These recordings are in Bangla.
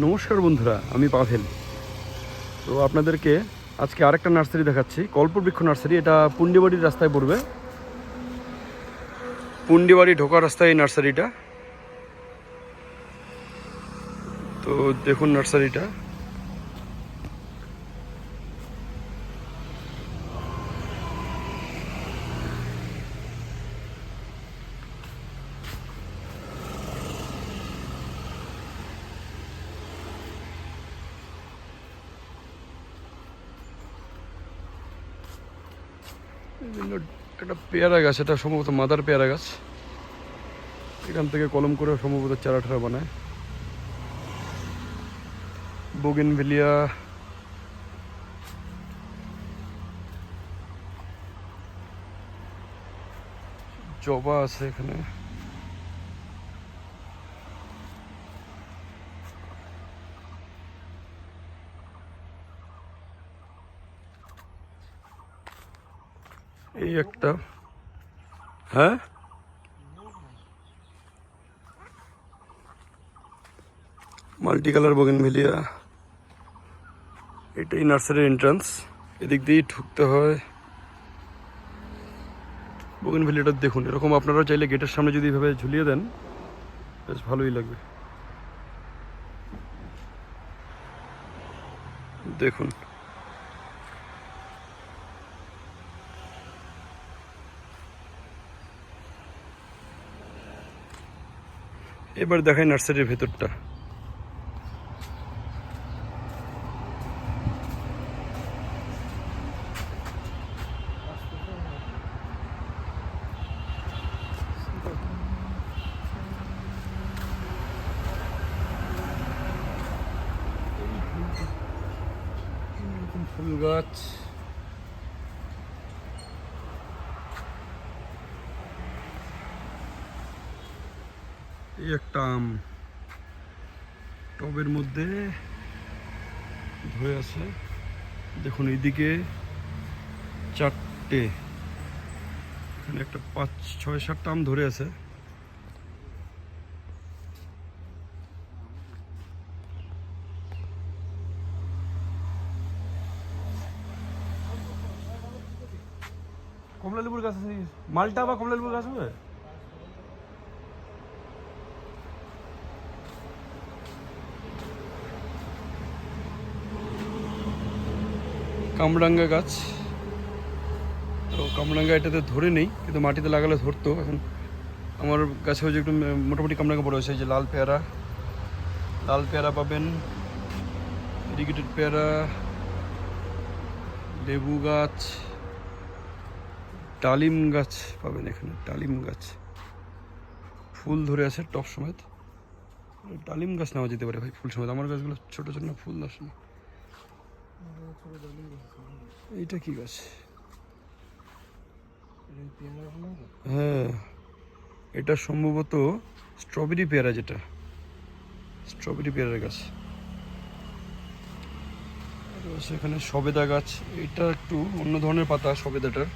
নমস্কার বন্ধুরা, আমি পাভেল। তো আপনাদেরকে আজকে আরেকটা নার্সারি দেখাচ্ছি, কল্পবৃক্ষ নার্সারি। এটা পুন্ডিবাড়ির রাস্তায় পড়বে। পুন্ডিবাড়ি ঢোকার রাস্তায় এই নার্সারিটা। তো দেখুন নার্সারিটা। বিভিন্ন একটা পেয়ারা গাছ, এটা সম্ভবত মাদার পেয়ারা গাছ। এখান থেকে কলম করে সম্ভবত চারা টারা বানায়। ভিলিয়া জবা আছে এখানে। একটা। হ্যাঁ? মাল্টি কালার বোগেনভেলিয়া এটাই নার্সারির এন্ট্রান্স এদিক দিয়েই ঢুকতে হয়। বগেন ভেলিয়াটা দেখুন, এরকম আপনারা চাইলে গেটের সামনে যদি এভাবে ঝুলিয়ে দেন, বেশ ভালোই লাগবে। দেখুন। এবার দেখাই নার্সারির ভেতরটা ফুল গাছ এই একটা আম টবের মধ্যে ধরে আছে। দেখুন, এইদিকে চারটে, এখানে একটা পাঁচ, ছয়, সাতটা আম ধরে আছে। কমলা লেবুর গাছ আছে মালটা বা কমলা লেবুর গাছ হবে? কামরাঙ্গা গাছ। তো কামরাঙ্গা এটাতে ধরে নেই, কিন্তু মাটিতে লাগালে ধরতো। এখন আমার গাছে হচ্ছে একটু মোটামুটি কামরাঙ্গা বড় হয়েছে যে লাল পেয়ারা। লাল পেয়ারা পাবেন, ইরিগেটেড পেয়ারা, লেবু গাছ, ডালিম গাছ পাবেন এখানে, ডালিম গাছ। ফুল ধরে আছে টপ সমেত। ডালিম গাছ নেওয়া যেতে পারে ভাই, ফুল সমেত। আমার গাছগুলো ছোটো ছোটো ফুল আসে না এইটা কি গাছ? হ্যাঁ এটা সম্ভবত স্ট্রবেরি পেয়ারা যেটা। স্ট্রবেরি পেয়ারার গাছ। সেখানে সবেদা গাছ, এটা একটু অন্য ধরনের পাতা সবেদাটার।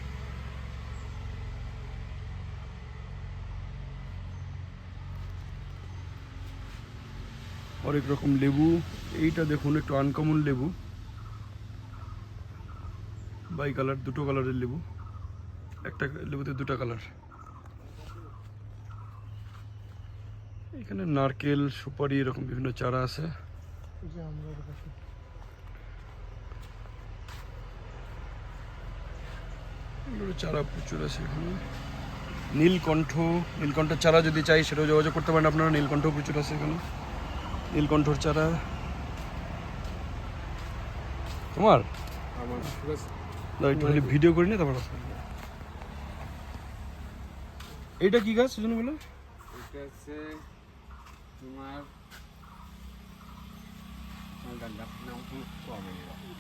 অনেক রকম লেবু, এইটা দেখুন, একটু আনকমন লেবু। বাই কালার, দুটো কালারের লেবু। একটা লেবুতে দুটো কালার। এখানে নারকেল, সুপারি, এরকম বিভিন্ন চারা আছে। এগুলো চারা প্রচুর আছে এখানে। নীলকণ্ঠ নীলকণ্ঠের চারা যদি চাই সেটাও যোগাযোগ করতে পারেন আপনারা। নীলকণ্ঠ প্রচুর আছে এখানে। নীলকণ্ঠর চারা। তোমার? আমার একটু ভিডিও করি না তারপর। এইটা কি গাছ সেজন্য বলে এটা হচ্ছে তোমার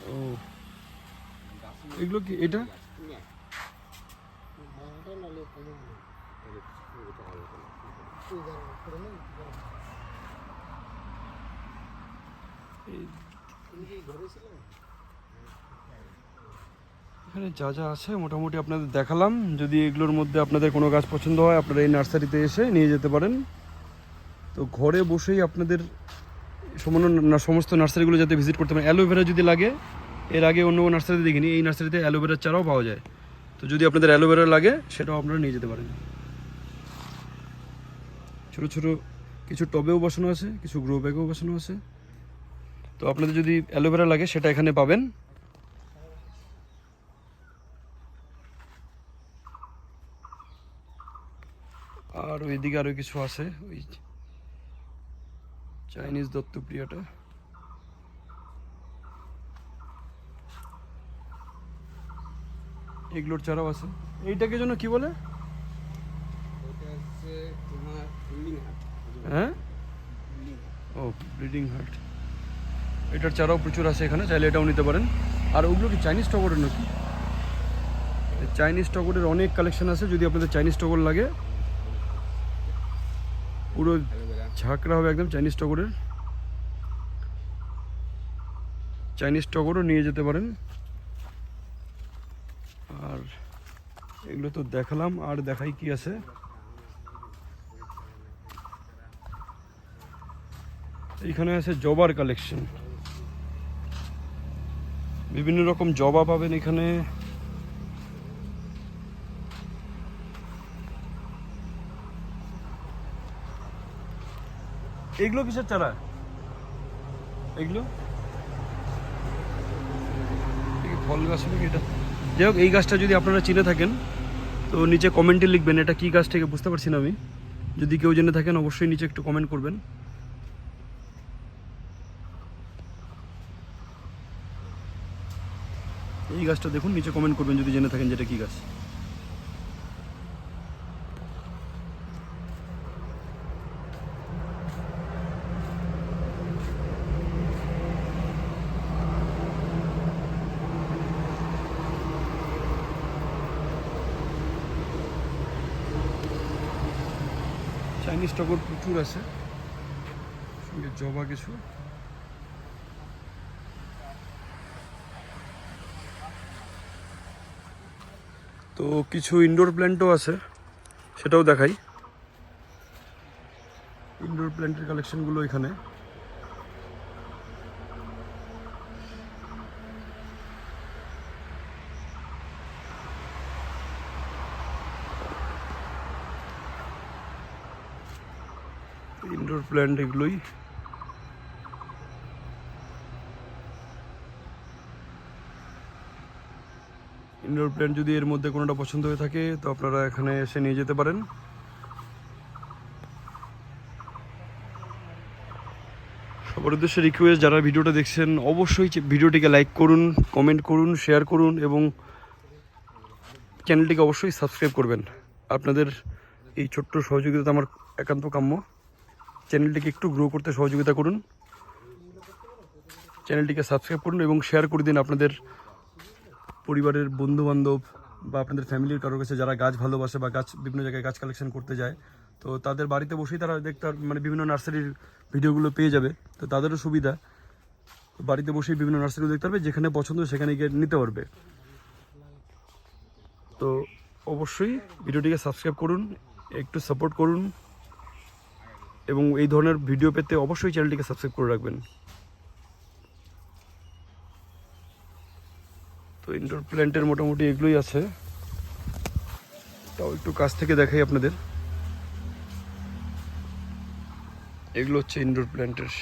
ও। এগুলো কি এটা? এই- এখানে যা যা আছে মোটামুটি আপনাদের দেখালাম। যদি এগুলোর মধ্যে আপনাদের কোনো গাছ পছন্দ হয়, আপনারা এই নার্সারিতে এসে নিয়ে যেতে পারেন। তো ঘরে বসেই আপনাদের সমস্ত নার্সারিগুলো যাতে ভিজিট করতে পারেন। অ্যালোভেরা যদি লাগে, এর আগে অন্য নার্সারিতে দেখিনি। এই নার্সারিতে অ্যালোভেরার চারাও পাওয়া যায়। তো যদি আপনাদের অ্যালোভেরা লাগে, সেটাও আপনারা নিয়ে যেতে পারেন। ছোটো ছোটো কিছু টবেও বসানো আছে, কিছু গ্রো ব্যাগেও বসানো আছে। তো আপনাদের যদি অ্যালোভেরা লাগে, সেটা এখানে পাবেন। আর ওইদিকে আরও কিছু আছে ওই চাইনিজ দত্তপ্রিয়াটা। এগুলোর চারাও আছে। এইটাকে জন্য কি বলে? বিল্ডিং হ্যাঁ? ও ব্রিডিং হার্ট। এটার চারাও প্রচুর আছে এখানে চাইলে এটাও নিতে পারেন। আর ওগুলো কি চাইনিজ টগরের নাকি? চাইনিজ টগরের অনেক কালেকশন আছে যদি আপনাদের চাইনিজ টগর লাগে। পুরো ঝাঁকড়া হবে একদম চাইনিজ টগরের। চাইনিজ টগরও নিয়ে যেতে পারেন। আর এগুলো তো দেখালাম, আর দেখাই কি আছে। এইখানে আছে জবার কালেকশন। বিভিন্ন রকম জবা পাবেন এখানে। এগুলো কিসের চারা? এগুলো? ফল গাছ এটা? যাই হোক এই গাছটা যদি আপনারা চিনে থাকেন তো নিচে কমেন্টে লিখবেন এটা কি গাছ থেকে বুঝতে পারছি না আমি। যদি কেউ জেনে থাকেন অবশ্যই নিচে একটু কমেন্ট করবেন। এই গাছটা দেখুন নিচে কমেন্ট করবেন যদি জেনে থাকেন যেটা কি গাছ। চাইনিজ টগর প্রচুর আছে। সঙ্গে জবা কিছু। তো কিছু ইনডোর প্ল্যান্টও আছে, সেটাও দেখাই। ইনডোর প্ল্যান্টের কালেকশনগুলো এখানে। ইনডোর প্ল্যান্ট এগুলোই। ইনডোর প্ল্যান্ট যদি এর মধ্যে কোনোটা পছন্দ হয়ে থাকে, তো আপনারা এখানে এসে নিয়ে যেতে পারেন। সবার উদ্দেশ্যে রিকোয়েস্ট যারা ভিডিওটা দেখছেন, অবশ্যই ভিডিওটিকে লাইক করুন কমেন্ট করুন শেয়ার করুন, এবং চ্যানেলটিকে অবশ্যই সাবস্ক্রাইব করবেন। আপনাদের এই ছোট্ট সহযোগিতা আমার একান্ত কাম্য। চ্যানেলটিকে একটু গ্রো করতে সহযোগিতা করুন। চ্যানেলটিকে সাবস্ক্রাইব করুন এবং শেয়ার করে দিন আপনাদের পরিবারের বন্ধু বান্ধব বা আপনাদের ফ্যামিলির কারোর কাছে যারা গাছ ভালোবাসে বা গাছ, বিভিন্ন জায়গায় গাছ কালেকশন করতে যায়। তো তাদের বাড়িতে বসেই তারা দেখতে মানে বিভিন্ন নার্সারির ভিডিওগুলো পেয়ে যাবে। তো তাদেরও সুবিধা। বাড়িতে বসেই বিভিন্ন নার্সারিগুলো দেখতে পারবে, যেখানে পছন্দ সেখানে গিয়ে নিতে পারবে। তো অবশ্যই ভিডিওটিকে সাবস্ক্রাইব করুন, একটু সাপোর্ট করুন। এবং এই ধরনের ভিডিও পেতে অবশ্যই চ্যানেলটিকে সাবস্ক্রাইব করে রাখবেন। তো ইনডোর প্ল্যান্টের মোটামুটি এগুলোই আছে। তাও একটু কাছ থেকে দেখাই আপনাদের। এগুলো হচ্ছে ইনডোর প্ল্যান্টের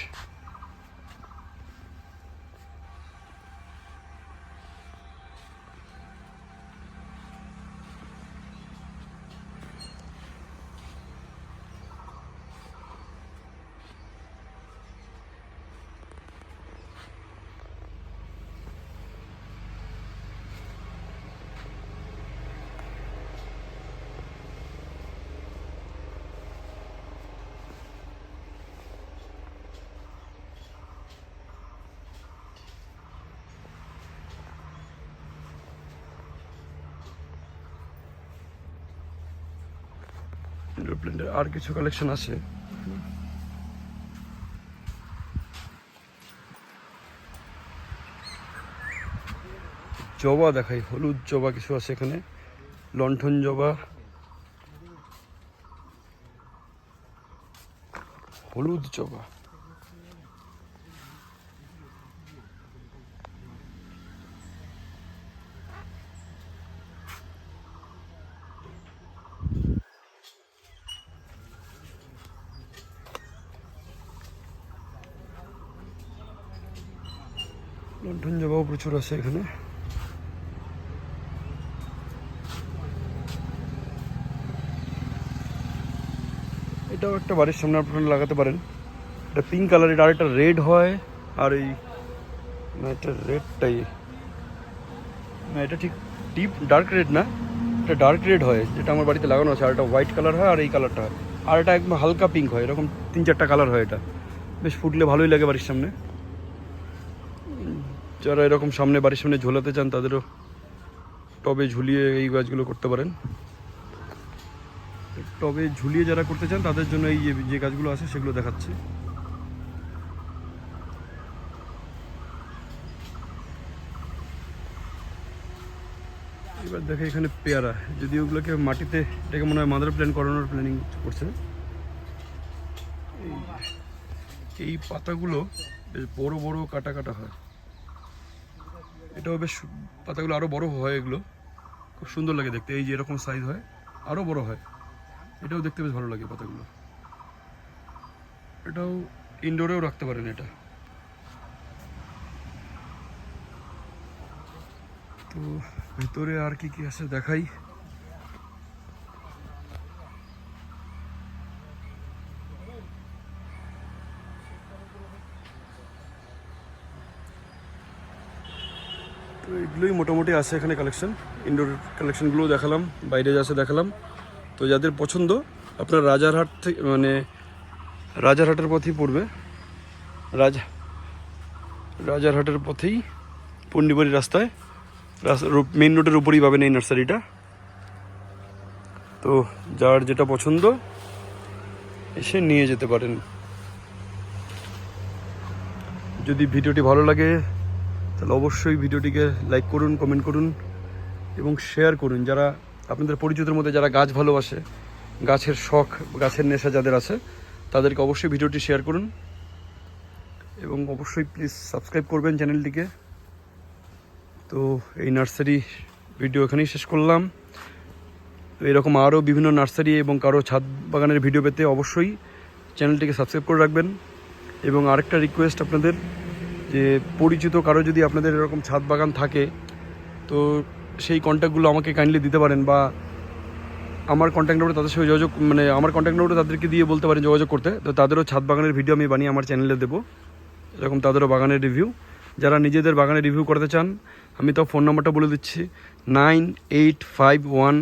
ইনডোর প্ল্যান্টের আর কিছু কালেকশন আছে? জবা দেখাই, হলুদ জবা কিছু আছে এখানে? লন্ঠন জবা। হলুদ জবা। লণ্ঠন জবাও প্রচুর আছে এখানে। এটাও একটা বাড়ির সামনে আপনারা লাগাতে পারেন। এটা পিঙ্ক কালারের আর একটা রেড হয়, আর এই না, এটা রেডটাই না, এটা ঠিক ডিপ ডার্ক রেড না, এটা ডার্ক রেড হয়। যেটা আমার বাড়িতে লাগানো আছে, আর এটা হোয়াইট কালার হয়, আর এই কালারটা হয়। আর এটা একদম হালকা পিঙ্ক হয়, এরকম তিন চারটা কালার হয় এটা। বেশ ফুটলে ভালোই লাগে বাড়ির সামনে। যারা এরকম সামনে বাড়ির সামনে ঝোলাতে চান, তাদেরও টবে ঝুলিয়ে এই গাছগুলো করতে পারেন। টবে ঝুলিয়ে যারা করতে চান, তাদের জন্য এই যে- গাছগুলো আছে, সেগুলো দেখাচ্ছি। এবার দেখে এখানে পেয়ারা। যদি ওগুলোকে মাটিতে, এটাকে মনে হয় মাদার প্ল্যান করানোর প্ল্যানিং করছে। এই পাতাগুলো বেশ বড় বড় কাটা কাটা হয়। এটাও বেশ পাতাগুলো আরও বড় হয় এগুলো। খুব সুন্দর লাগে দেখতে, এই যে এরকম সাইজ হয় আরও বড় হয়। এটাও দেখতে বেশ ভালো লাগে পাতাগুলো। এটাও ইনডোরেও রাখতে পারেন এটা। তো ভিতরে আর কি কি আছে দেখাই। তো এগুলোই মোটামুটি আছে এখানে কালেকশন ইনডোর কালেকশনগুলোও দেখালাম, বাইরে আছে দেখালাম। তো যাদের পছন্দ, আপনার রাজারহাট থেকে মানে রাজারহাটের পথেই পড়বে। রাজা, রাজারহাটের পথেই পন্ডিবাড়ি রাস্তায় মেইন রোডের উপরেই পাবেন এই নার্সারিটা। তো যার যেটা পছন্দ, এসে নিয়ে যেতে পারেন। যদি ভিডিওটি ভালো লাগে তাহলে অবশ্যই ভিডিওটিকে লাইক করুন কমেন্ট করুন এবং শেয়ার করুন। যারা আপনাদের পরিচিতের মধ্যে যারা গাছ ভালোবাসে, গাছের শখ, গাছের নেশা যাদের আছে, তাদেরকে অবশ্যই ভিডিওটি শেয়ার করুন এবং অবশ্যই প্লিজ সাবস্ক্রাইব করবেন চ্যানেলটিকে তো এই নার্সারি ভিডিও এখানেই শেষ করলাম। তো এরকম আরও বিভিন্ন নার্সারি এবং কারও ছাদ বাগানের ভিডিও পেতে অবশ্যই চ্যানেলটিকে সাবস্ক্রাইব করে রাখবেন। এবং আরেকটা রিকোয়েস্ট আপনাদের যে পরিচিত কারও যদি আপনাদের এরকম ছাদ বাগান থাকে, তো সেই কন্ট্যাক্টগুলো আমাকে কাইন্ডলি দিতে পারেন বা আমার কন্ট্যাক্ট নম্বরে তাদের সঙ্গে যোগাযোগ মানে আমার কন্ট্যাক্ট নম্বরে তাদেরকে দিয়ে বলতে পারেন যোগাযোগ করতে। তো তাদেরও ছাদ বাগানের ভিডিও আমি বানিয়ে আমার চ্যানেলে দেবো। এরকম তাদেরও বাগানের রিভিউ যারা নিজেদের বাগানে রিভিউ করতে চান, আমি তো ফোন নাম্বারটা বলে দিচ্ছি। Nine eight five one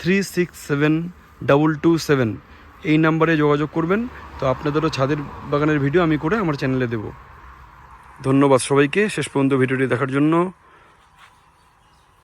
three six seven double two seven. এই নাম্বারে যোগাযোগ করবেন। তো আপনাদেরও ছাদের বাগানের ভিডিও আমি করে আমার চ্যানেলে দেবো। ধন্যবাদ সবাইকে। শেষ পর্যন্ত ভিডিওটি দেখার জন্য